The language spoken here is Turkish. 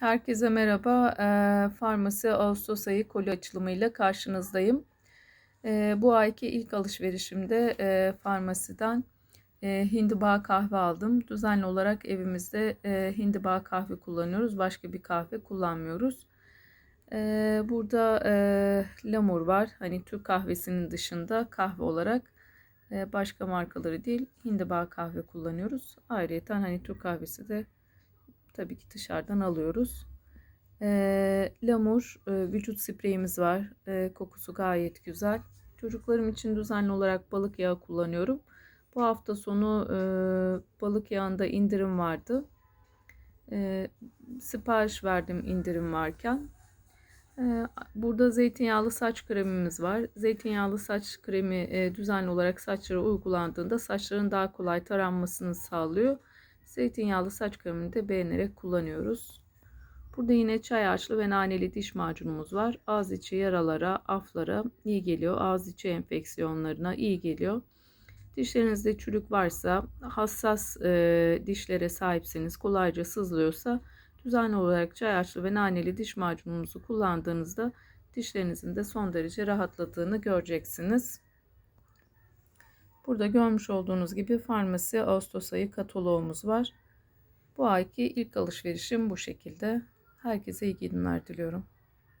Herkese merhaba. Eee, Farmasi Ağustos ayı koli açılımıyla karşınızdayım. Eee, bu ayki ilk alışverişimde eee, farmasiden eee, hindiba kahve aldım. Düzenli olarak evimizde eee hindiba kahve kullanıyoruz. Başka bir kahve kullanmıyoruz. Eee, burada eee, lamur var. Hani Türk kahvesinin dışında kahve olarak eee, başka markaları değil hindiba kahve kullanıyoruz. Ayrıca hani Türk kahvesi de tabii ki dışarıdan alıyoruz. Eee, Lamur e, vücut spreyimiz var. E, kokusu gayet güzel. Çocuklarım için düzenli olarak balık yağı kullanıyorum. Bu hafta sonu e, balık yağında indirim vardı. E, sipariş verdim indirim varken. E, burada zeytinyağlı saç kremimiz var. Zeytinyağlı saç kremi e, düzenli olarak saçlara uygulandığında saçların daha kolay taranmasını sağlıyor. Zeytinyağlı saç kremini de beğenerek kullanıyoruz. Burada yine çay ağaçlı ve naneli diş macunumuz var. Ağız içi yaralara, aflara iyi geliyor. Ağız içi enfeksiyonlarına iyi geliyor. Dişlerinizde çürük varsa, hassas e, dişlere sahipseniz, kolayca sızlıyorsa düzenli olarak çay ağaçlı ve naneli diş macunumuzu kullandığınızda dişlerinizin de son derece rahatladığını göreceksiniz. Burada görmüş olduğunuz gibi farmasi Ağustos ayı kataloğumuz var. Bu ayki ilk alışverişim bu şekilde. Herkese iyi günler diliyorum.